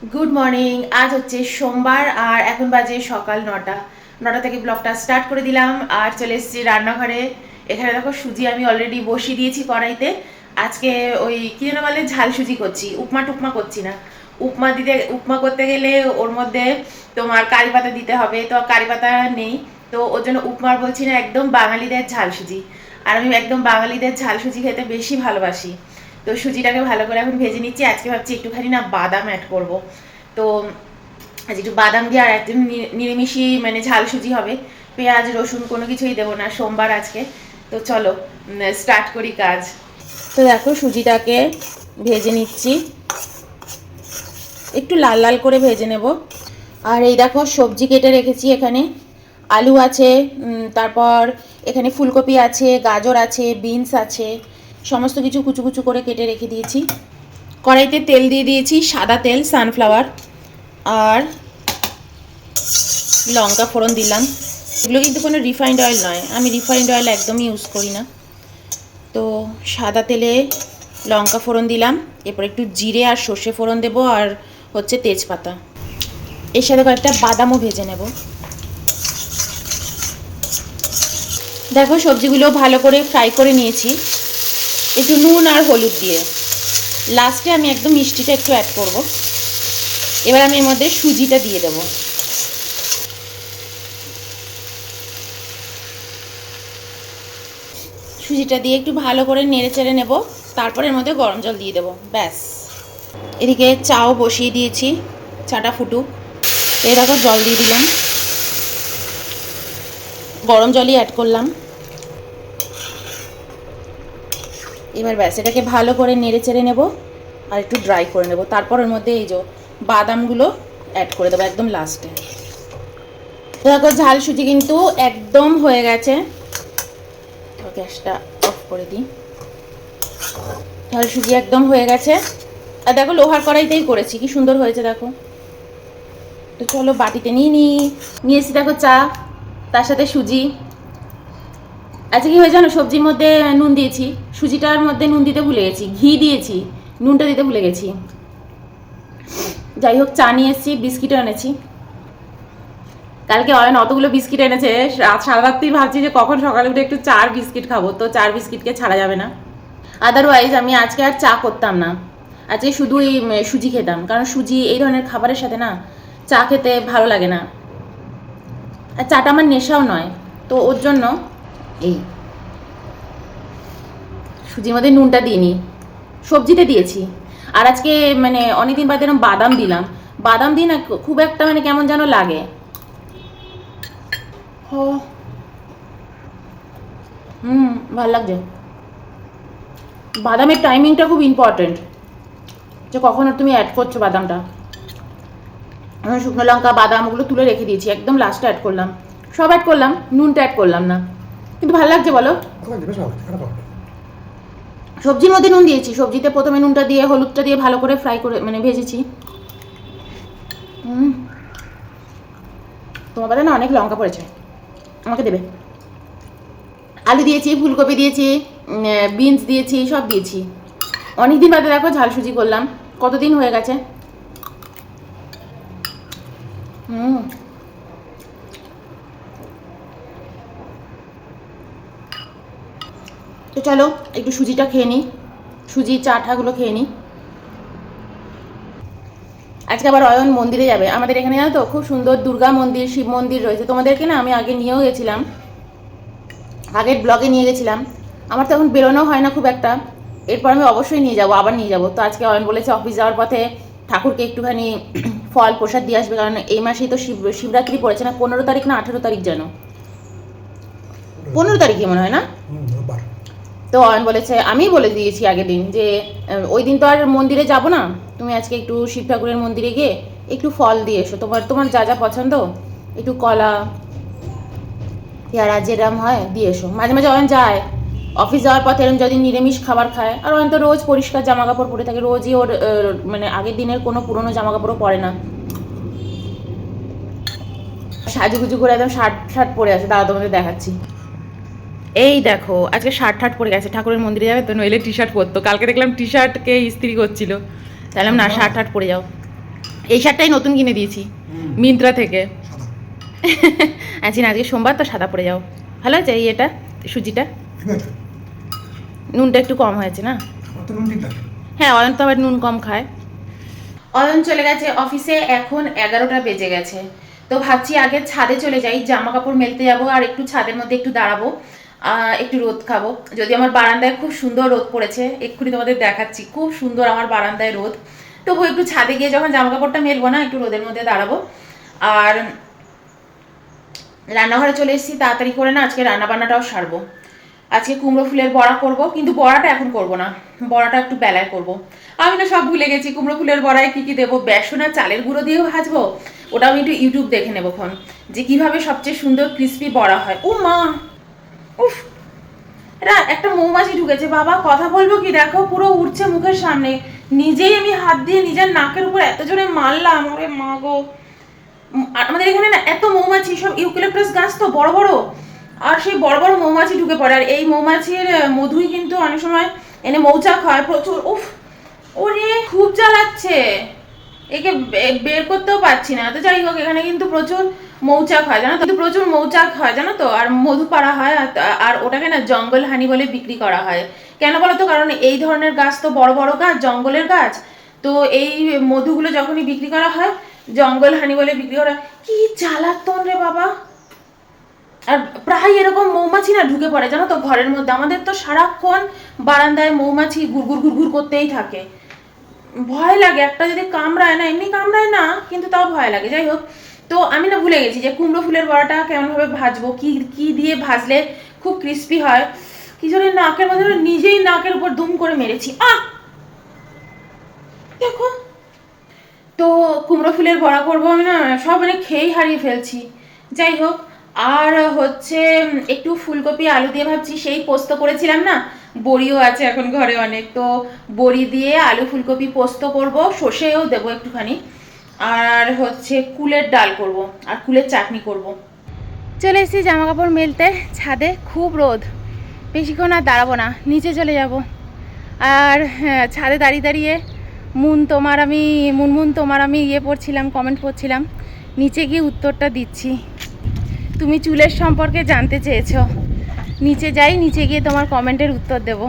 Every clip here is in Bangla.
গুড মর্নিং আজ হচ্ছে সোমবার আর এখন বাজে সকাল নটা। নটা থেকে ব্লগটা স্টার্ট করে দিলাম। আর চলে এসেছি রান্নাঘরে। এখানে দেখো সুজি আমি অলরেডি বসিয়ে দিয়েছি কড়াইতে। আজকে ওই কি যেন বলে, ঝাল সুজি করছি। উপমা টুপমা করছি না। উপমা দিতে, উপমা করতে গেলে ওর মধ্যে তোমার কারি পাতা দিতে হবে। তো কারি পাতা নেই। তো ওর জন্য উপমার বলছি না, একদম বাঙালিদের ঝাল সুজি। আর আমি একদম বাঙালিদের ঝাল সুজি খেতে বেশি ভালোবাসি। তো সুজিটাকে ভালো করে এখন ভেজে নিচ্ছি। আজকে ভাবছি একটুখানি না বাদাম অ্যাড করব। তো আজ একটু বাদাম দিয়ে আর একদম নি- নিরামিষি মানে ঝাল সুজি হবে। পেঁয়াজ, রসুন কোনো কিছুই দেবো না, সোমবার আজকে। তো চলো স্টার্ট করি কাজ। তো দেখো সুজিটাকে ভেজে নিচ্ছি। একটু লাল লাল করে ভেজে নেব। আর এই দেখো সবজি কেটে রেখেছি এখানে। আলু আছে তারপর এখানে ফুলকপি আছে, গাজর আছে, বিনস আছে। সমস্ত কিছু কুচু কুচু করে কেটে রেখে দিয়েছি। কড়াইতে তেল দিয়ে দিয়েছি সাদা তেল সানফ্লাওয়ার আর লঙ্কা ফোড়ন দিলাম। এগুলো কিন্তু কোনো রিফাইন্ড অয়েল নয়। আমি রিফাইন্ড অয়েল একদমই ইউজ করি না। তো সাদা তেলে লঙ্কা ফোড়ন দিলাম। এরপর একটু জিরে আর সর্ষে ফোড়ন দেবো আর হচ্ছে তেজপাতা। এর সাথে কয়েকটা বাদামও ভেজে নেব। দেখো সবজিগুলো ভালো করে ফ্রাই করে নিয়েছি। একটু নুন আর হলুদ দিয়ে। লাস্টে আমি একদম মিষ্টিটা একটু অ্যাড করব। এবার আমি এর মধ্যে সুজিটা দিয়ে দেবো। সুজিটা দিয়ে একটু ভালো করে নেড়ে চেড়ে নেব। তারপর এর মধ্যে গরম জল দিয়ে দেবো। ব্যাস। এদিকে চাও বসিয়ে দিয়েছি। চাটা ফুটুক। দেখো জল দিয়ে দিলাম। গরম জলই অ্যাড করলাম। এবার ব্যাস, এটাকে ভালো করে নেড়ে চেড়ে নেব আর একটু ড্রাই করে নেব। তারপর ওর মধ্যে এই যে বাদামগুলো অ্যাড করে দেবো একদম লাস্টে দেখো ঝাল সুজি কিন্তু একদম হয়ে গেছে। গ্যাসটা অফ করে দিই। ঝাল সুজি একদম হয়ে গেছে। আর দেখো, লোহার কড়াইতেই করেছি, কি সুন্দর হয়েছে, দেখো। তো চলো বাটিতে নিয়ে নিই। নিয়ে এসেছি দেখো চা, তার সাথে সুজি। আচ্ছা কি হয়েছে জানো? সবজির মধ্যে নুন দিয়েছি সুজিটার মধ্যে নুন দিতে ভুলে গেছি ঘি দিয়েছি নুনটা দিতে ভুলে গেছি। যাই হোক চা নিয়ে এসেছি বিস্কিটও এনেছি। কালকে অয়ন অতগুলো বিস্কিট এনেছে সারা রাত্রি ভাবছি যে কখন সকালে উঠে একটু চার বিস্কিট খাব তো চার বিস্কিটকে ছাড়া যাবে না। আদারওয়াইজ আমি আজকে আর চা করতাম না। আজকে শুধু উম, সুজি খেতাম কারণ সুজি এই ধরনের খাবারের সাথে না চা খেতে ভালো লাগে না। আর চাটা আমার নেশাও নয় তো ওর জন্য এই। সুজির মধ্যে নুনটা দিইনি সবজিতে দিয়েছি। আর আজকে মানে অনেকদিন বাদে এরকম বাদাম দিলাম। বাদাম দিই না খুব একটা মানে কেমন যেন লাগে। ও হুম ভালো লাগছে। বাদামের টাইমিংটা খুব ইম্পর্টেন্ট যে কখন তুমি অ্যাড করছ বাদামটা। শুকনো লঙ্কা বাদাম ওগুলো তুলে রেখে দিয়েছি। একদম লাস্টে অ্যাড করলাম। সব অ্যাড করলাম নুনটা অ্যাড করলাম না। কিন্তু ভালো লাগছে বলো। সবজির মধ্যে নুন দিয়েছি। সবজিতে প্রথমে নুনটা দিয়ে হলুদটা দিয়ে ভালো করে ফ্রাই করে মানে ভেজেছি। হুম তোমার বাদে না অনেক লঙ্কা পড়েছে। আমাকে দেবে। আলু দিয়েছি ফুলকপি দিয়েছি বিনস দিয়েছি সব দিয়েছি। অনেক দিন বাদে দেখো ঝাল সুজি করলাম। কতদিন হয়ে গেছে? হুম তো চলো, একটু সুজিটা খেয়ে নিই। সুজি চাটাগুলো খেয়ে নিই। আজকে আবার অয়ন মন্দিরে যাবে। আমাদের এখানে জানো তো, খুব সুন্দর দুর্গা মন্দির, শিব মন্দির রয়েছে। তোমাদেরকে না আমি আগে নিয়েও গেছিলাম। আগের ব্লগে নিয়ে গেছিলাম। আমার তো এখন বেরোনো হয় না খুব একটা। এরপর আমি অবশ্যই নিয়ে যাব, আবার নিয়ে যাব। তো আজকে অয়ন বলেছে অফিস যাওয়ার পথে ঠাকুরকে একটুখানি ফল প্রসাদ দিয়ে আসবে। কারণ এই মাসেই তো শিব, শিবরাত্রি পড়েছে না, পনেরো তারিখ না, আঠেরো তারিখ যেন। পনেরো তারিখে মনে হয় না। তো অয়ন বলেছে, আমি বলে দিয়েছি আগের দিন যে ওই দিন তো আর মন্দিরে যাব না। তুমি আজকে একটু শিব ঠাকুরের মন্দিরে গিয়ে একটু ফল দিয়ে এসো। তোমার তোমার যা যা পছন্দ, একটু কলা, পেয়ারা যেরম হয় দিয়ে এসো। মাঝে মাঝে অয়ন যায়। অফিস যাওয়ার পথে এরকম যদি নিরামিষ খাবার খায়, আর অয়ন তো রোজ পরিষ্কার জামা কাপড় পরে থাকে, রোজই ওর মানে আগের দিনের কোনো পুরনো জামা কাপড়ও পরে না। সাজুগুজু করে একদম শার্ট শার্ট পরে আছে দাদা তোমাদের দেখাচ্ছি। এই দেখো আজকে শার্ট ঠার্ট পরে গেছে ঠাকুরের মন্দিরে যাবে তো নইলে টি শার্ট পরতো। কালকে দেখলাম টি শার্টকে ইস্ত্রি করছিল। তাহলে না শার্ট ঠার্ট পরে যাও। এই শার্টটাই নতুন কিনে দিয়েছি মিন্ত্রা থেকে। আছি না আজকে সোমবার তো সাদা পরে যাও। ভালো আছে এই এটা সুজিটা? নুনটা একটু কম হয়েছে না? হ্যাঁ অয়ন তো আবার নুন কম খায়। অয়ন চলে গেছে অফিসে এখন এগারোটা বেজে গেছে। তো ভাবছি আগে ছাদে চলে যাই জামা কাপড় মেলতে যাব আর একটু ছাদের মধ্যে একটু দাঁড়াবো। একটু রোদ খাব। যদি আমার বারান্দায় খুব সুন্দর রোদ পড়েছে, এক্ষুনি তোমাদের দেখাচ্ছি। খুব সুন্দর আমার বারান্দায় রোদ। তবু একটু ছাদে গিয়ে যখন জামা কাপড়টা মেলবো না, একটু রোদের মধ্যে দাঁড়াবো। আর রান্নাঘরে চলে এসেছি, তাড়াতাড়ি করে না আজকে রান্না বান্নাটাও সারবো। আজকে কুমড়ো ফুলের বড়া করব, কিন্তু বড়াটা এখন করব না। বড়াটা একটু বেলায় করব। আমি না সব ভুলে গেছি, কুমড়ো ফুলের বড়ায় কী কী দেবো? বেসন আর চালের গুঁড়ো দিয়েও ভাজবো? ওটা আমি একটু ইউটিউব দেখে নেব খন যে কীভাবে সবচেয়ে সুন্দর ক্রিস্পি বড়া হয়। ও মা উফ। এটা একটা মৌমাছি ঢুকেছে, বাবা। কথা বলব কি? দেখো, পুরো উঠছে মুখের সামনে। নিজেই আমি হাত দিয়ে নিজের নাকের উপর এত জোরে মারলাম। ওরে মা গো। আমাদের এখানে না এত মৌমাছি, সব ইউক্যালিপটাস গাছ তো বড় বড়। আর সেই বড় বড় মৌমাছি ঢুকে পড়ে। আর এই মৌমাছির মধুই কিন্তু অনেক সময় এনে মৌচাক হয় প্রচুর। উফ, ওরে, খুব জ্বালাচ্ছে। একে বের করতেও পারছি না। তো যাই হোক, এখানে কিন্তু প্রচুর মৌচাক হয়, জানো তো? প্রচুর মৌচাক হয়, জানো তো? আর মধু পাড়া হয়, আর ওটাকে না জঙ্গল হানি বলে বিক্রি করা হয়। কেন বলো তো? কারণ এই ধরনের গাছ তো বড় বড় গাছ, জঙ্গলের গাছ। তো এই মধুগুলো যখনই বিক্রি করা হয় জঙ্গল হানি বলে বিক্রি করা হয়। কি জ্বালাতন রে বাবা! আর প্রায় এরকম মৌমাছি না ঢুকে পড়ে, জানো তো? ঘরের মধ্যে। আমাদের তো সারাক্ষণ বারান্দায় মৌমাছি ঘুরঘুর ঘুরঘুর করতেই থাকে। ভয় লাগে, একটা যদি কামড়ায় না, এমনি কামড়ায় না, কিন্তু তাও ভয় লাগে। যাই হোক, তো আমি না ভুলে গেছি যে কুমড়ো ফুলের বড়াটা কেমনভাবে ভাজবো, কি কি দিয়ে ভাজলে খুব ক্রিস্পি হয়। কি জন্য নাকের মধ্যে নিজেই নাকের উপর দুম করে মেরেছি। আহ! দেখো। তো কুমড়ো ফুলের বড়া করব আমি না, সব মানে খেয়েই হারিয়ে ফেলছি। যাই হোক, আর হচ্ছে একটু ফুলকপি, আলু দিয়ে ভাবছি, সেই পোস্ত করেছিলাম না বড়িও আছে এখন ঘরে অনেক। তো বড়ি দিয়ে আলু ফুলকপি পোস্ত করব সর্ষেও দেবো একটুখানি। আর হচ্ছে কুলের ডাল করব আর কুলের চাটনি করব। চলে এসেছি জামা কাপড় মেলতে ছাদে খুব রোদ। বেশিক্ষণ আর দাঁড়াবো না নিচে চলে যাব। আর হ্যাঁ, ছাদে দাঁড়িয়ে দাঁড়িয়ে মুন তোমার আমি মুনমুন তোমার আমি ইয়ে পড়ছিলাম কমেন্ট পড়ছিলাম। নিচে গিয়ে উত্তরটা দিচ্ছি। তুমি চুলের সম্পর্কে জানতে চেয়েছো। নিচে যাই, নিচে গিয়ে তোমার কমেন্টের উত্তর দেব।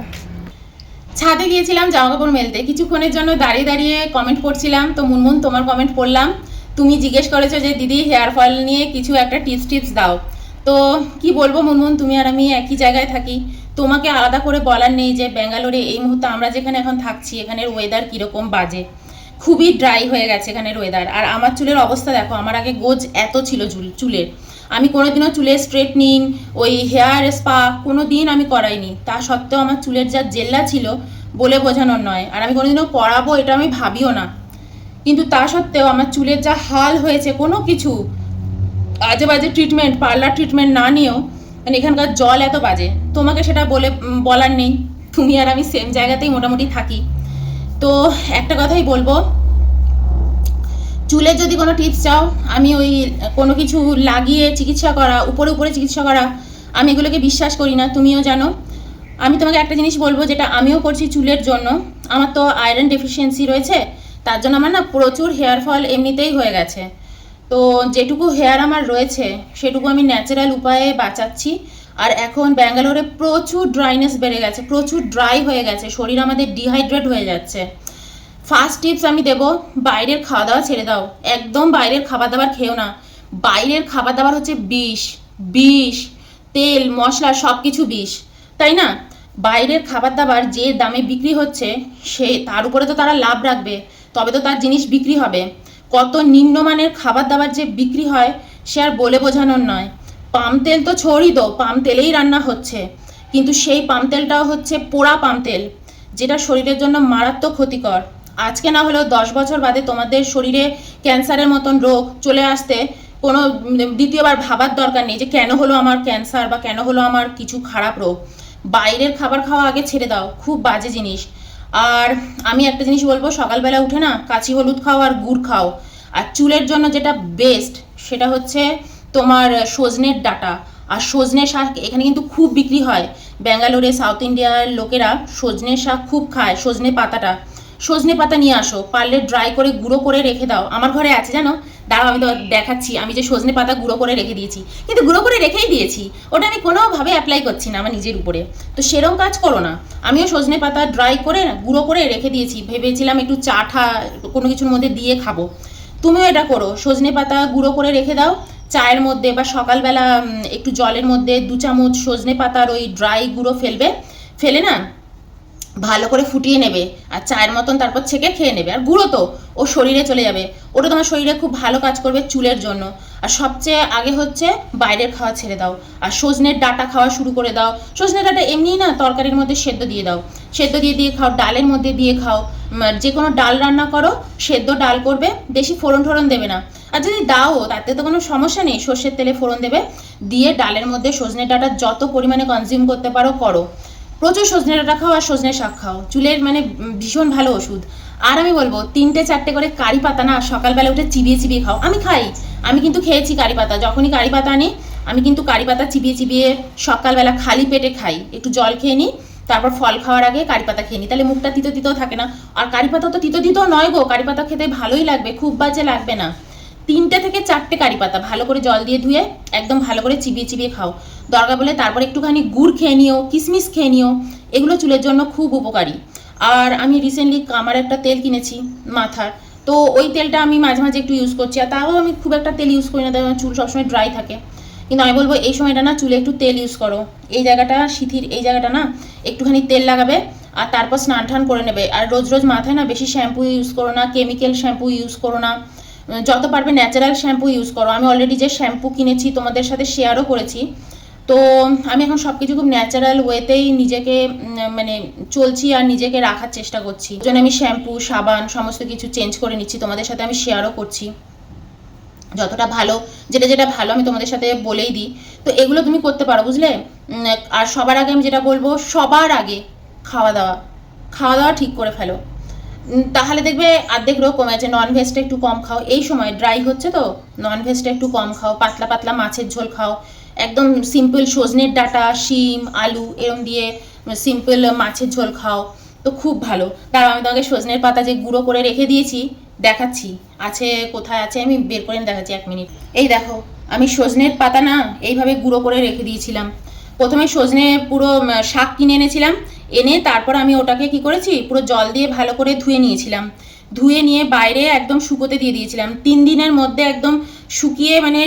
ছাদে গিয়েছিলাম জামা কাপড় মেলতে। কিছুক্ষণের জন্য দাঁড়িয়ে দাঁড়িয়ে কমেন্ট পড়ছিলাম তো মুনমুন, তোমার কমেন্ট পড়লাম। তুমি জিজ্ঞেস করেছ যে, দিদি হেয়ার ফল নিয়ে কিছু একটা টিপস টিপস দাও। তো কি বলব মুনমুন, তুমি আর আমি একই জায়গায় থাকি। তোমাকে আলাদা করে বলার নেই যে, ব্যাঙ্গালোরে এই মুহূর্তে আমরা যেখানে এখন থাকছি, এখানের ওয়েদার কীরকম বাজে। খুবই ড্রাই হয়ে গেছে এখানের ওয়েদার আর আমার চুলের অবস্থা দেখো, আমার আগে গোজ এত ছিল চুল, চুলের। আমি কোনোদিনও চুলের স্ট্রেটনিং, ওই হেয়ার স্পা কোনো দিন আমি করাইনি। তা সত্ত্বেও আমার চুলের যা জেল্লা ছিল বলে বোঝানোর নয়, আর আমি কোনোদিনও পড়াবো এটা আমি ভাবিও না। কিন্তু তা সত্ত্বেও আমার চুলের যা হাল হয়েছে, কোনো কিছু আজে বাজে ট্রিটমেন্ট পার্লার ট্রিটমেন্ট না নিয়েও মানে এখানকার জল এত বাজে। তোমাকে সেটা বলে বলার নেই। তুমি আর আমি সেম জায়গাতেই মোটামুটি থাকি। তো একটা কথাই বলব চুলের যদি কোনো টিপস চাও, আমি ওই কোনো কিছু লাগিয়ে চিকিৎসা করা, উপরে উপরে চিকিৎসা করা, আমি এগুলোকে বিশ্বাস করি না, তুমিও জানো। আমি তোমাকে একটা জিনিস বলব, যেটা আমিও করছি চুলের জন্য। আমার তো আয়রন ডেফিসিয়েন্সি রয়েছে, তার জন্য আমার না প্রচুর হেয়ার ফল এমনিতেই হয়ে গেছে। তো যেটুকু হেয়ার আমার রয়েছে, সেটুকু আমি ন্যাচারাল উপায়ে বাঁচাচ্ছি। আর এখন ব্যাঙ্গালোরে প্রচুর ড্রাইনেস বেড়ে গেছে, প্রচুর ড্রাই হয়ে গেছে, শরীর আমাদের ডিহাইড্রেট হয়ে যাচ্ছে। ফার্স্ট টিপস আমি দেবো, বাইরের খাওয়া দাওয়া ছেড়ে দাও। একদম বাইরের খাবার দাবার খেও না। বাইরের খাবার দাবার হচ্ছে বিষ বিষ, তেল, মশলা সব কিছু বিষ। তাই না? বাইরের খাবার দাবার যে দামে বিক্রি হচ্ছে, সে তার উপরে তো তারা লাভ রাখবে। তবে তো তার জিনিস বিক্রি হবে। কত নিম্নমানের খাবার দাবার যে বিক্রি হয়, সে আর বলে বোঝানোর নয়। পাম তেল তো ছড়ি দো পাম তেলেই রান্না হচ্ছে। কিন্তু সেই পাম তেলটাও হচ্ছে পোড়া পাম তেল, যেটা শরীরের জন্য মারাত্মক ক্ষতিকর। আজকে না হলেও দশ বছর বাদে তোমাদের শরীরে ক্যান্সারের মতন রোগ চলে আসতে কোনো দ্বিতীয়বার ভাবার দরকার নেই যে কেন হলো আমার ক্যান্সার বা কেন হলো আমার কিছু খারাপ রোগ। বাইরের খাবার খাওয়া আগে ছেড়ে দাও, খুব বাজে জিনিস। আর আমি একটা জিনিস বলব, সকালবেলা উঠে না কাঁচি হলুদ খাও আর গুড় খাও। আর চুলের জন্য যেটা বেস্ট সেটা হচ্ছে তোমার সজনের ডাটা। আর সজনে শাক এখানে কিন্তু খুব বিক্রি হয়। ব্যাঙ্গালোরে, সাউথ ইন্ডিয়ার লোকেরা সজনে শাক খুব খায়, সজনে পাতাটা। সজনে পাতা নিয়ে আসো পারলে ড্রাই করে গুঁড়ো করে রেখে দাও। আমার ঘরে আছে জানো? দাঁড়াও আমি তো দেখাচ্ছি আমি যে সজনে পাতা গুঁড়ো করে রেখে দিয়েছি। কিন্তু গুঁড়ো করে রেখেই দিয়েছি ওটা আমি কোনোভাবে অ্যাপ্লাই করছি না আমার নিজের উপরে। তো সেরকম কাজ করো না। আমিও সজনে পাতা ড্রাই করে গুঁড়ো করে রেখে দিয়েছি। ভেবেছিলাম একটু চাঠা কোনো কিছুর মধ্যে দিয়ে খাব। তুমিও এটা করো সজনে পাতা গুঁড়ো করে রেখে দাও। চায়ের মধ্যে বা সকালবেলা একটু জলের মধ্যে দু চামচ সজনে পাতার ওই ড্রাই গুঁড়ো ফেলবে। ফেলে না? ভালো করে ফুটিয়ে নেবে, আর চায়ের মতন তারপর ছেঁকে খেয়ে নেবে। আর গুঁড়ো তো, ও শরীরে চলে যাবে। ওটা তোমার শরীরে খুব ভালো কাজ করবে চুলের জন্য। আর সবচেয়ে আগে হচ্ছে বাইরের খাওয়া ছেড়ে দাও। আর সজনের ডাটা খাওয়া শুরু করে দাও। সজনের ডাটা এমনিই না তরকারির মধ্যে সেদ্ধ দিয়ে দাও। সেদ্ধ দিয়ে দিয়ে খাও, ডালের মধ্যে দিয়ে খাও। যে কোনো ডাল রান্না করো, সেদ্ধ ডাল করবে, বেশি ফোড়ন টোড়ন দেবে না। আর যদি দাও, তাতে তো কোনো সমস্যা নেই। সর্ষের তেলে ফোড়ন দেবে। দিয়ে ডালের মধ্যে সজনের ডাটা যত পরিমাণে কনজিউম করতে পারো, করো। প্রচুর সজনে ডাঁটা খাও আর সজনে শাক খাও। চুলের মানে ভীষণ ভালো ওষুধ। আর আমি বলব, তিনটে চারটে করে কারি পাতা না, সকালবেলা উঠে চিবিয়ে চিবিয়ে খাও। আমি খাই, আমি কিন্তু খেয়েছি কারি পাতা। যখনই কারি পাতা আনি, আমি কিন্তু কারি পাতা চিবিয়ে চিবিয়ে সকালবেলা খালি পেটে খাই। একটু জল খেয়ে নিই, তারপর ফল খাওয়ার আগে কারি পাতা খেয়ে নিই। তাহলে মুখটা তিতো তিতো থাকে না। আর কারি পাতা তো তিতো তিতো নয় গো, কারি পাতা খেতে ভালোই লাগবে, খুব বাজে লাগবে না। তিনটে থেকে চারটে কারি পাতা ভালো করে জল দিয়ে ধুয়ে একদম ভালো করে চিবিয়ে চিবিয়ে খাও। দরকার বলে তারপর একটুখানি গুড় খেয়ে নিও কিশমিশ খেয়ে নিও, এগুলো চুলের জন্য খুব উপকারী। আর আমি রিসেন্টলি কামার একটা তেল কিনেছি মাথার। তো ওই তেলটা আমি মাঝে মাঝে একটু ইউজ করছি, আর তাও আমি খুব একটা তেল ইউজ করি না তাই চুল সবসময় ড্রাই থাকে। কিন্তু আমি বলব এই সময়টা না চুলে একটু তেল ইউজ করো। এই জায়গাটা শিথির এই জায়গাটা না একটুখানি তেল লাগাবে, আর তারপর স্নান টান করে নেবে। আর রোজ রোজ মাথায় না বেশি শ্যাম্পু ইউজ করো না কেমিক্যাল শ্যাম্পু ইউজ করো না। যত পারবে ন্যাচারাল শ্যাম্পু ইউজ করো। আমি অলরেডি যে শ্যাম্পু কিনেছি, তোমাদের সাথে শেয়ারও করেছি। তো আমি এখন সব কিছু খুব ন্যাচারাল ওয়েতেই নিজেকে মানে চলছি আর নিজেকে রাখার চেষ্টা করছি। জন্য আমি শ্যাম্পু সাবান সমস্ত কিছু চেঞ্জ করে নিচ্ছি। তোমাদের সাথে আমি শেয়ারও করছি। যতটা ভালো, যেটা যেটা ভালো আমি তোমাদের সাথে বলেই দিই। তো এগুলো তুমি করতে পারো, বুঝলে? আর সবার আগে আমি যেটা বলব, সবার আগে খাওয়া দাওয়া। খাওয়া দাওয়া ঠিক করে ফেলো। তাহলে দেখবে অর্ধেক রোগ কমে আছে নন ভেজটা একটু কম খাও। এই সময় ড্রাই হচ্ছে তো? নন ভেজটা একটু কম খাও। পাতলা পাতলা মাছের ঝোল খাও। একদম সিম্পল সজনের ডাঁটা, শিম, আলু এরম দিয়ে সিম্পল মাছের ঝোল খাও। তো খুব ভালো। দাঁড়াও, আমি তোমাকে সজনের পাতা যে গুঁড়ো করে রেখে দিয়েছি, দেখাচ্ছি। আছে, কোথায় আছে, আমি বের করে দেখাচ্ছি এক মিনিট। এই দেখো, আমি সজনের পাতা না, এইভাবে গুঁড়ো করে রেখে দিয়েছিলাম। প্রথমে সজনে পুরো শাক কিনে এনেছিলাম। এনে তারপর আমি ওটাকে কি করেছি? পুরো জল দিয়ে ভালো করে ধুয়ে নিয়েছিলাম। ধুয়ে নিয়ে বাইরে একদম শুকোতে দিয়ে দিয়েছিলাম। তিন দিনের মধ্যে একদম শুকিয়ে মানে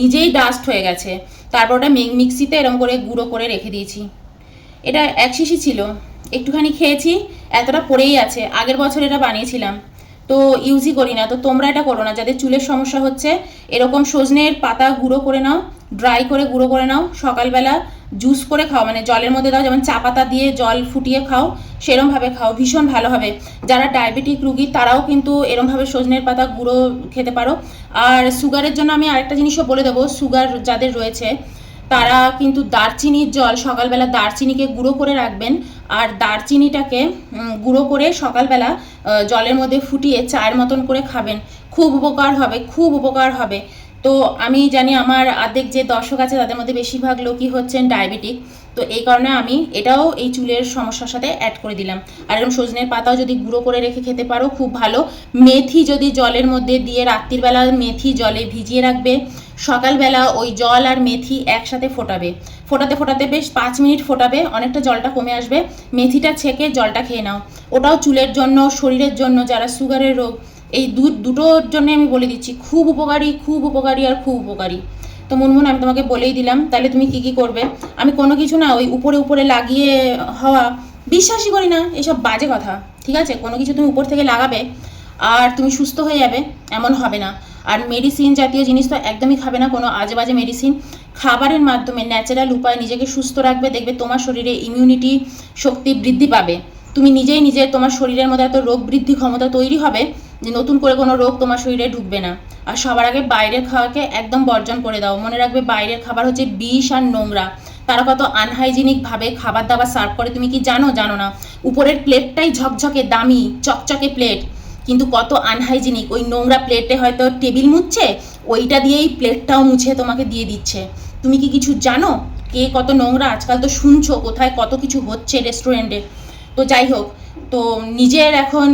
নিজেই ডাস্ট হয়ে গেছে। তারপর ওটা মিক্সিতে এরম করে গুঁড়ো করে রেখে দিয়েছি। এটা এক শিশি ছিল। একটুখানি খেয়েছি, এতটা পড়েই আছে। আগের বছর এটা বানিয়েছিলাম। তো ইউজই করি না। তো তোমরা এটা করো না। যাদের চুলের সমস্যা হচ্ছে, এরকম সজনের পাতা গুঁড়ো করে নাও ড্রাই করে গুঁড়ো করে নাও, সকালবেলা জুস করে খাও। মানে জলের মধ্যে দাও, যেমন চা পাতা দিয়ে জল ফুটিয়ে খাও সেরমভাবে খাও, ভীষণ ভালো হবে। যারা ডায়াবেটিক রুগী, তারাও কিন্তু এরমভাবে সজনের পাতা গুঁড়ো খেতে পারো। আর সুগারের জন্য আমি আরেকটা জিনিসও বলে দেবো। সুগার যাদের রয়েছে তারা কিন্তু দারচিনির জল সকালবেলা দারচিনিকে গুঁড়ো করে রাখবেন আর দারচিনিটাকে গুঁড়ো করে সকালবেলা জলের মধ্যে ফুটিয়ে চায়ের মতন করে খাবেন। খুব উপকার হবে, খুব উপকার হবে। তো আমি জানি আমার আর্ধেক যে দর্শক আছে তাদের মধ্যে বেশিরভাগ লোকই হচ্ছেন ডায়াবেটিক। তো এই কারণে আমি এটাও এই চুলের সমস্যার সাথে অ্যাড করে দিলাম। আর এরকম সজনের পাতাও যদি গুঁড়ো করে রেখে খেতে পারো, খুব ভালো। মেথি যদি জলের মধ্যে দিয়ে রাত্রিবেলা মেথি জলে ভিজিয়ে রাখবে, সকালবেলা ওই জল আর মেথি একসাথে ফোটাবে। ফোটাতে ফোটাতে বেশ পাঁচ মিনিট ফোটাবে, অনেকটা জলটা কমে আসবে। মেথিটা ছেঁকে জলটা খেয়ে নাও। ওটাও চুলের জন্য, শরীরের জন্য, যারা সুগারের রোগ, এই দুটোর জন্য আমি বলে দিচ্ছি, খুব উপকারী খুব উপকারী আর খুব উপকারী। তো মুনমুন, আমি তোমাকে বলেই দিলাম, তাহলে তুমি কি কি করবে? আমি কোনো কিছু না, ওই উপরে উপরে লাগিয়ে হওয়া বিশ্বাসই করি না, এসব বাজে কথা, ঠিক আছে? কোনো কিছু তুমি উপর থেকে লাগাবে, আর তুমি সুস্থ হয়ে যাবে, এমন হবে না। আর মেডিসিন জাতীয় জিনিস তো একদমই খাবে না, কোনো আজে বাজে মেডিসিন খাবারের মাধ্যমে ন্যাচারাল উপায় নিজেকে সুস্থ রাখবে, দেখবে তোমার শরীরে ইমিউনিটি শক্তি বৃদ্ধি পাবে। তুমি নিজেই নিজে তোমার শরীরের মধ্যে এত রোগ বৃদ্ধি ক্ষমতা তৈরি হবে যে নতুন করে কোনো রোগ তোমার শরীরে ঢুকবে না। আর সবার আগে বাইরের খাওয়াকে একদম বর্জন করে দাও। মনে রাখবে বাইরের খাবার হচ্ছে বিষ আর নোংরা। তারা কত আনহাইজিনিক ভাবে খাবার দাবার সার্ভ করে, তুমি কি জানো? জানো না। উপরের প্লেটটাই ঝকঝকে, দামি, চকচকে প্লেট কিন্তু কত আনহাইজিনিক ওই নোংরা প্লেটে হয়তো টেবিল মুছছে ওইটা দিয়েই প্লেটটাও মুছে তোমাকে দিয়ে দিচ্ছে। তুমি কি কিছু জানো? কে কত নোংরা? আজকাল তো শুনছো কোথায় কত কিছু হচ্ছে রেস্টুরেন্টে তো যাই হোক, তো নিজের এখন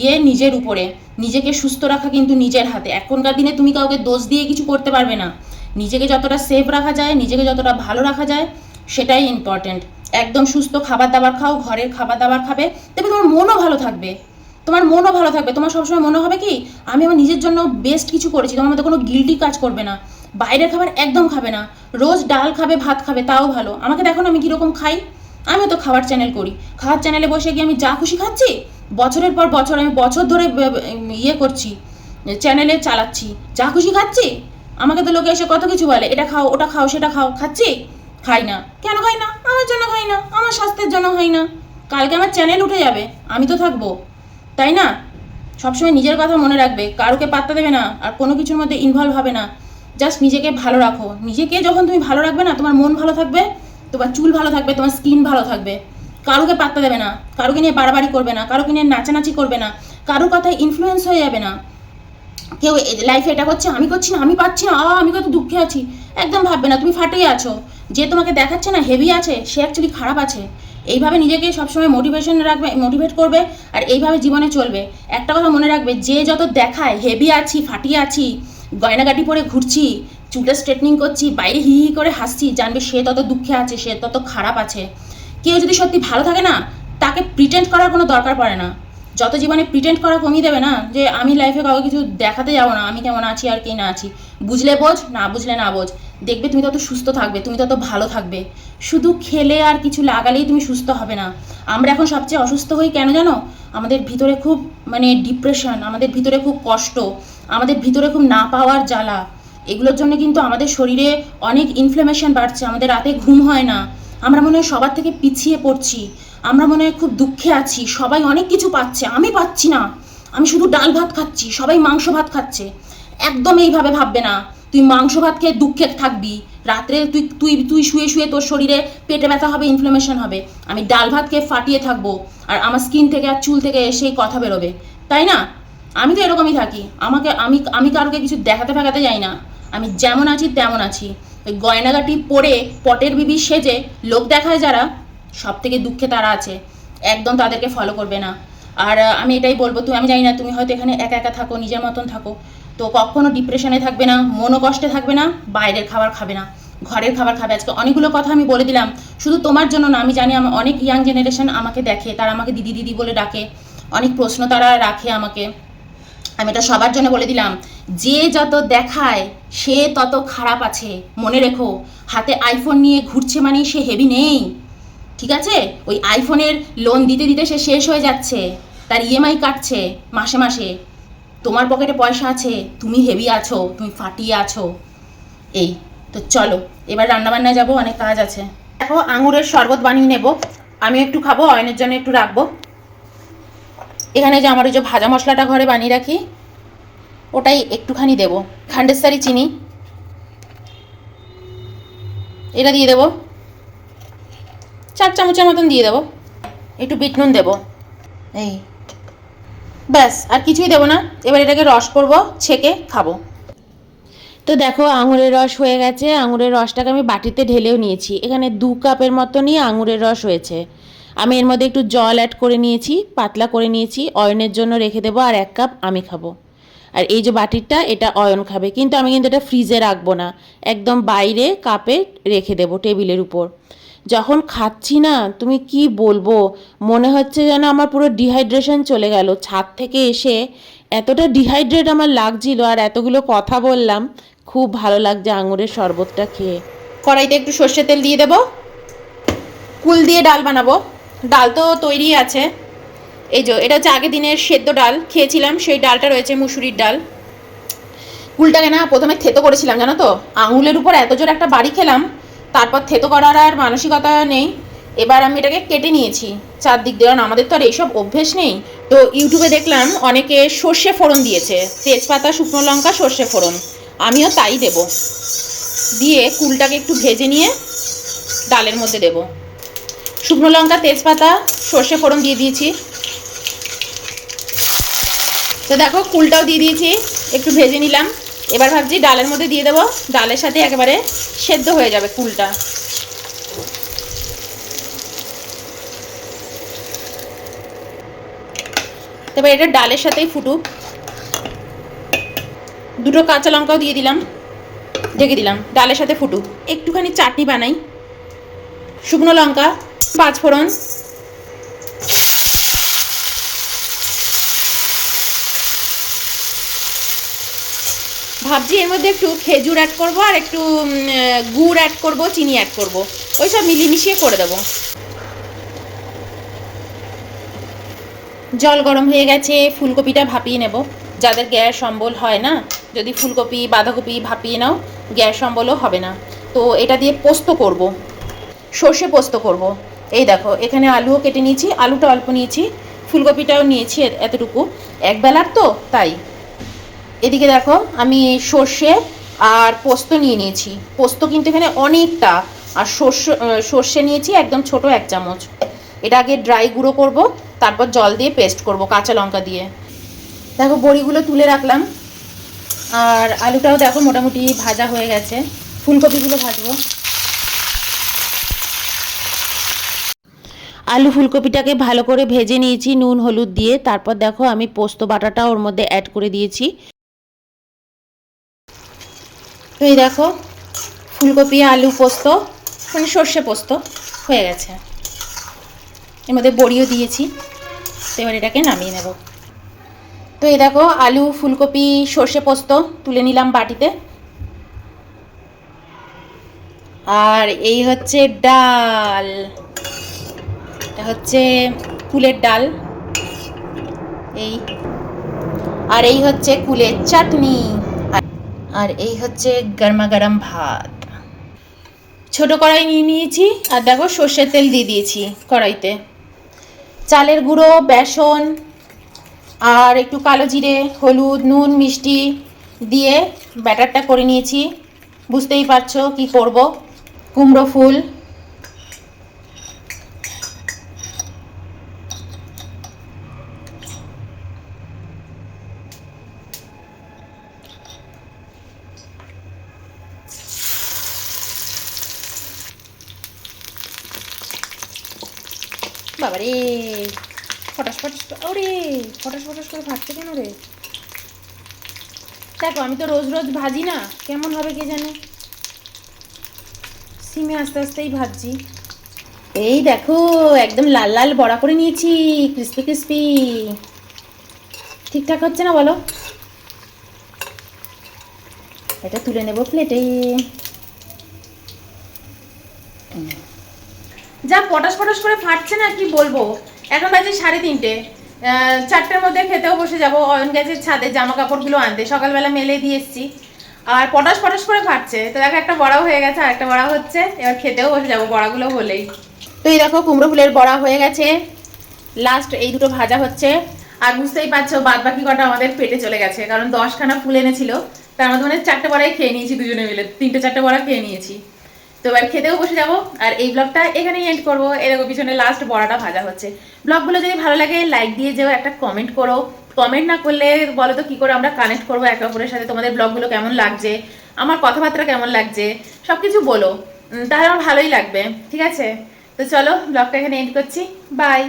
ইয়ে নিজের উপরে। নিজেকে সুস্থ রাখা কিন্তু নিজের হাতে। এখনকার দিনে তুমি কাউকে দোষ দিয়ে কিছু করতে পারবে না। নিজেকে যতটা সেফ রাখা যায়, নিজেকে যতটা ভালো রাখা যায়, সেটাই ইম্পর্ট্যান্ট একদম সুস্থ খাবার দাবার খাও, ঘরের খাবার দাবার খাবে তবে তোমার মনও ভালো থাকবে। তোমার মনও ভালো থাকবে। তোমার সবসময় মনে হবে কি, আমি আমার নিজের জন্য বেস্ট কিছু করেছি, তোমার মধ্যে কোনো গিল্টি কাজ করবে না। বাইরের খাবার একদম খাবে না। রোজ ডাল খাবে, ভাত খাবে, তাও ভালো। আমাকে দেখো আমি কীরকম খাই। আমিও তো খাবার চ্যানেল করি। খাবার চ্যানেলে বসে গিয়ে আমি যা খুশি খাচ্ছি বছরের পর বছর আমি বছর ধরে ইয়ে করছি চ্যানেলে চালাচ্ছি। যা খুশি খাচ্ছি? আমাকে তো লোকে এসে কত কিছু বলে, এটা খাও, ওটা খাও, সেটা খাও, খাচ্ছি? খাই না। কেন খাই না? আমার জন্য খাই না, আমার স্বাস্থ্যের জন্য খাই না। কালকে আমার চ্যানেল উঠে যাবে, আমি তো থাকব। তাই না? সবসময় নিজের কথা মনে রাখবে, কারোকে পাত্তা দেবে না, আর কোনো কিছুর মধ্যে ইনভলভ হবে না। জাস্ট নিজেকে ভালো রাখো। নিজেকে যখন তুমি ভালো রাখবে না, তোমার মন ভালো থাকবে, তোমার চুল ভালো থাকবে, তোমার স্কিন ভালো থাকবে। কারোকে পাত্তা দেবে না, কারোকে নিয়ে বাড়াবাড়ি করবে না, কারোকে নিয়ে নাচানাচি করবে না, কারোর কথায় ইনফ্লুয়েন্স হয়ে যাবে না। কেউ লাইফে এটা করছে, আমি করছি না, আমি পাচ্ছি না আমি কত দুঃখে আছি। একদম ভাববে না, তুমি ফাটেই আছো। যে তোমাকে দেখাচ্ছে না হেভি আছে, সে অ্যাকচুয়ালি খারাপ আছে। এইভাবে নিজেকে সবসময় মোটিভেশন রাখবে মোটিভেট করবে, আর এইভাবে জীবনে চলবে। একটা কথা মনে রাখবে, যে যত দেখায় হেভি আছি, ফাটিয়ে আছি, গয়নাগাটি পরে ঘুরছি, চুলটা স্ট্রেটনিং করছি, বাইরে হি হি করে হাসছি, জানবে সে তত দুঃখে আছে, সে তত খারাপ আছে। কেউ যদি সত্যি ভালো থাকে না, তাকে প্রিটেন্ড করার কোনো দরকার পড়ে না। যত জীবনে প্রিটেন্ড করা কমিয়ে দেবে না, যে আমি লাইফে কাউকে কিছু দেখাতে যাব না, আমি কেমন আছি আর কে না আছি, বুঝলে বোঝ, না বুঝলে না বোঝ, দেখবে তুমি তত সুস্থ থাকবে, তুমি তত ভালো থাকবে। শুধু খেলে আর কিছু লাগালেই তুমি সুস্থ হবে না। আমরা এখন সবচেয়ে অসুস্থ হই কেন জানো? আমাদের ভিতরে খুব মানে ডিপ্রেশন আমাদের ভিতরে খুব কষ্ট, আমাদের ভিতরে খুব না পাওয়ার জ্বালা। এগুলোর জন্য কিন্তু আমাদের শরীরে অনেক ইনফ্লামেশন বাড়ছে, আমাদের রাতে ঘুম হয় না। আমরা মনে হয় সবার থেকে পিছিয়ে পড়ছি। আমরা মনে হয় খুব দুঃখে আছি। সবাই অনেক কিছু পাচ্ছে। আমি পাচ্ছি না। আমি শুধু ডাল ভাত খাচ্ছি। সবাই মাংস ভাত খাচ্ছে। একদম এইভাবে ভাববে না। তুই মাংস ভাত খেয়ে দুঃখে থাকবি। রাত্রে তুই তুই তুই শুয়ে শুয়ে তোর শরীরে পেটে ব্যথা হবে ইনফ্লামেশন হবে। আমি ডাল ভাত খেয়ে ফাটিয়ে থাকব। আর আমার স্কিন থেকে আর চুল থেকে সেই কথা বেরোবে। তাই না? আমি তো এরকমই থাকি। আমাকে, আমি আমি কারোকে কিছু দেখাতে ফেকাতে যাই না। আমি যেমন আছি, তেমন আছি। গয়নাগাটি পরে পটের বিবি সেজে লোক দেখায় যারা সব থেকে দুঃখে তারা আছে। একদম তাদেরকে ফলো করবে না। আর আমি এটাই বলব, তুমি, আমি জানি না, তুমি হয়তো এখানে একা একা থাকো, নিজের মতন থাকো। তো কখনো ডিপ্রেশনে থাকবে না মনো কষ্টে থাকবে না, বাইরের খাবার খাবে না, ঘরের খাবার খাবে। আজকে অনেকগুলো কথা আমি বলে দিলাম, শুধু তোমার জন্য না, আমি জানি আমার অনেক ইয়াং জেনারেশন আমাকে দেখে, তারা আমাকে দিদি দিদি বলে ডাকে। অনেক প্রশ্ন তারা রাখে আমাকে। আমি এটা সবার জন্য বলে দিলাম। যে যত দেখায়, সে তত খারাপ আছে। মনে রেখো, হাতে আইফোন নিয়ে ঘুরছে মানে সে হেভি নেই। ঠিক আছে? ওই আইফোনের লোন দিতে দিতে সে শেষ হয়ে যাচ্ছে। তার ইএমআই কাটছে মাসে মাসে। তোমার পকেটে পয়সা আছে, তুমি হেভি আছো, তুমি ফাটিয়ে আছো। এই, তো চলো, এবার রান্নাবান্নায় যাব, অনেক কাজ আছে। দেখো, আঙুরের শরবত বানিয়ে নেব। আমি একটু খাব, অয়নের জন্য একটু রাখব। এখানে যে আমার ওই যে ভাজা মশলাটা ঘরে বানিয়ে রাখি, ওটাই একটুখানি দেবো। খান্ডেসারি চিনি, এটা দিয়ে দেবো। চার চামচের মতন দিয়ে দেবো। একটু বিট নুন দেবো। এই, ব্যাস, আর কিছুই দেবো না। এবার এটাকে রস করব, ছেঁকে খাব। তো দেখো, আঙুরের রস হয়ে গেছে। আঙুরের রসটাকে আমি বাটিতে ঢেলেও নিয়েছি। এখানে দু কাপের মতনই আঙুরের রস হয়েছে। আমি এর মধ্যে একটু জল অ্যাড করে নিয়েছি, পাতলা করে নিয়েছি অয়নের জন্য রেখে দেবো আর এক কাপ আমি খাব। আর এই যে বাটিরটা, এটা অয়ন খাবে, কিন্তু আমি কিন্তু এটা ফ্রিজে রাখব না। একদম বাইরে কাপে রেখে দেবো টেবিলের উপর। যখন খাচ্ছি না, তুমি কি বলব? মনে হচ্ছে যেন আমার পুরো ডিহাইড্রেশন চলে গেল। ছাদ থেকে এসে এতটা ডিহাইড্রেট আমার লাগছিল আর এতগুলো কথা বললাম, খুব ভালো লাগছে আঙুরের শরবতটা খেয়ে। কড়াইতে একটু সর্ষে তেল দিয়ে দেবো। কুল দিয়ে ডাল বানাবো। ডাল তো তৈরি আছে। এই যে, এটা হচ্ছে আগের দিনের সেদ্ধ ডাল, খেয়েছিলাম, সেই ডালটা রয়েছে মুসুরির ডাল। কুলটাকে না প্রথমে থেতো করেছিলাম, জানো তো? আঙুলের উপর এত জোর একটা বাড়ি খেলাম, তারপর থেতো করার আর মানসিকতা নেই। এবার আমি এটাকে কেটে নিয়েছি, চারদিক দিয়ে। কারণ আমাদের তো আর এইসব অভ্যেস নেই। তো ইউটিউবে দেখলাম অনেকে সর্ষে ফোড়ন দিয়েছে, তেজপাতা, শুকনো লঙ্কা, সর্ষে ফোড়ন। আমিও তাই দেব। দিয়ে কুলটাকে একটু ভেজে নিয়ে ডালের মধ্যে দেব। শুকনো লঙ্কা, তেজপাতা, সর্ষে ফোড়ন দিয়ে দিয়েছি। তো দেখো, কুলটাও দিয়ে দিয়েছি, একটু ভেজে নিলাম। এবার ভাবছি ডালের মধ্যে দিয়ে দেবো। ডালের সাথে একেবারে সেদ্ধ হয়ে যাবে কুলটা। এবার এটা ডালের সাথেই ফুটুক। দুটো কাঁচা লঙ্কাও দিয়ে দিলাম, ঢেকে দিলাম। ডালের সাথে ফুটুক। একটুখানি চাটনি বানাই। শুকনো লঙ্কা পাঁচ ফোড়ন। ভাবছি এর মধ্যে একটু খেজুর অ্যাড করব আর একটু গুড় অ্যাড করব, চিনি অ্যাড করব। ওই সব মিলিয়ে মিশিয়ে করে দেবো। জল গরম হয়ে গেছে, ফুলকপিটা ভাপিয়ে নেব। যাদের গ্যাস অম্বল হয় না, যদি ফুলকপি, বাঁধাকপি ভাপিয়ে নাও, গ্যাস অম্বলও হবে না। তো এটা দিয়ে পোস্ত করব। সর্ষে পোস্ত করব। এই দেখো, এখানে আলুও কেটে নিয়েছি, আলুটা অল্প নিয়েছি, ফুলকপিটাও নিয়েছি এতটুকু। এক বেলার তো, তাই। এদিকে দেখো, আমি সর্ষে আর পোস্ত নিয়ে নিয়েছি। পোস্ত কিন্তু এখানে অনেকটা, আর সর্ষে সর্ষে নিয়েছি একদম ছোট এক চামচ। এটা আগে ড্রাই গুঁড়ো করব, তারপর জল দিয়ে পেস্ট করব কাঁচা লঙ্কা দিয়ে। দেখো, বড়িগুলো তুলে রাখলাম। আর আলুটাও দেখো মোটামুটি ভাজা হয়ে গেছে। ফুলকপিগুলো ভাজবো। আলু ফুলকপিটাকে ভালো করে ভেজে নিয়েছি, নুন, হলুদ দিয়ে। তারপর দেখো আমি পোস্ত বাটাটা ওর মধ্যে অ্যাড করে দিয়েছি। তো এই দেখো, ফুলকপি, আলু পোস্ত মানে সর্ষে পোস্ত হয়ে গেছে। এর মধ্যে বড়িও দিয়েছি, তো এবার এটাকে নামিয়ে নেব। তো এই দেখো, আলু, ফুলকপি, সর্ষে পোস্ত তুলে নিলাম বাটিতে। আর এই হচ্ছে ডাল। এটা হচ্ছে কুলের ডাল। এই। আর এই হচ্ছে কুলের চাটনি। আর- এই হচ্ছে গরমা গরম ভাত। ছোট কড়াই নিয়ে নিয়েছি, আর দেখো সর্ষের তেল দিয়ে দিয়েছি কড়াইতে। চালের গুঁড়ো, বেসন, আর একটু কালো জিরে, হলুদ, নুন, মিষ্টি দিয়ে ব্যাটারটা করে নিয়েছি। বুঝতেই পারছ কি করব। কুমড়ো ফুল। বাবারে, ফটাস ফটাস ওরে, ফটাস ফটাস করে ভাজছে কেন রে? দেখো, আমি তো রোজ রোজ ভাজি না, কেমন হবে কে জানে? সিমে আস্তে আস্তেই ভাজছি। এই দেখো, একদম লাল লাল বড়া করে নিয়েছি ক্রিস্পি ক্রিস্পি ঠিকঠাক হচ্ছে না বলো? এটা তুলে নেব প্লেটে যা পটাশ পটাশ করে ফাটছে না কি বলব? এখন বাজে সাড়ে তিনটে। চারটের মধ্যে খেতেও বসে যাব। অয়ন গেছে ছাদে জামা কাপড়গুলো আনতে। সকালবেলা মেলে দিয়ে এসছি। আর পটাশ পটাশ করে ফাটছে। তো দেখো, একটা বড়াও হয়ে গেছে আর একটা বড়া হচ্ছে। এবার খেতেও বসে যাব, বড়াগুলো হলেই। তো এই দেখো, কুমড়ো ফুলের বড়া হয়ে গেছে। লাস্ট এই দুটো ভাজা হচ্ছে। আর বুঝতেই পারছ বাদ বাকি কটা আমাদের পেটে চলে গেছে। কারণ দশখানা ফুল এনেছিল। তার মধ্যে মানে চারটে বড়াই খেয়ে নিয়েছি দুজনে মিলে। তিনটে চারটে বড়া খেয়ে নিয়েছি। তো এবার খেতেও বসে যাব। আর এই ব্লগটা এখানেই এন্ড করব। এরকম পিছনে লাস্ট বড়াটা ভাজা হচ্ছে। ব্লগগুলো যদি ভালো লাগে লাইক দিয়ে যেও, একটা কমেন্ট করো। কমেন্ট না করলে বলো তো কী করে আমরা কানেক্ট করব একে অপরের সাথে? তোমাদের ব্লগগুলো কেমন লাগছে? আমার কথাবার্তা কেমন লাগছে? সব কিছু বলো তাহলে আমার ভালোই লাগবে। ঠিক আছে? তো চলো ব্লগটা এখানে এন্ড করছি। বাই